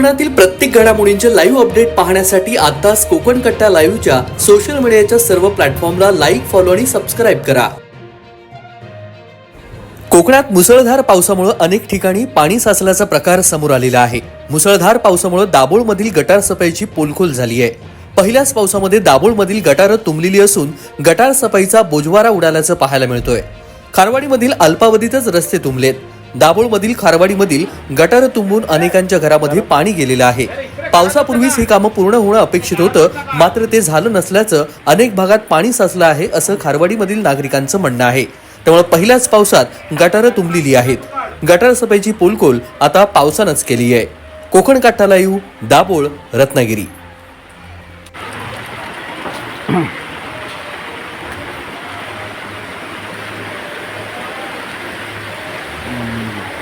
कोकणातील प्रत्येक घडामोडींचे लाईव्ह अपडेट पाहण्यासाठी आताच कोकण कट्टा लाईव्हच्या सोशल मीडियाच्या सर्व प्लॅटफॉर्मला लाईक फॉलो आणि सबस्क्राईब करा. कोकणात मुसळधार पावसामुळे अनेक ठिकाणी पाणी साचल्याचा प्रकार समोर आलेला आहे. मुसळधार पावसामुळे दाभोळमधील गटार सफाईची पोलखोल झाली आहे. पहिल्याच पावसामध्ये दाभोळमधील गटारं तुंबलेली असून गटार सफाईचा बोजवारा उडाल्याचं पाहायला मिळतोय. खारवाडीमधील अल्पावधीतच रस्ते तुंबलेत. दाभोळमधील खारवाडीमधील गटारं तुंबून अनेकांच्या घरामध्ये पाणी गेलेलं आहे. पावसापूर्वीच ही कामं पूर्ण होणं अपेक्षित होतं. मात्र ते झालं नसल्याचं अनेक भागात पाणी साचलं आहे असं खारवाडीमधील नागरिकांचं म्हणणं आहे. त्यामुळे पहिल्याच पावसात गटारं तुंबलेली आहेत. गटार सफाईची पोलकोल आता पावसानंच केली आहे कोकण काठाला येऊ दाभोळ रत्नागिरी. Mm.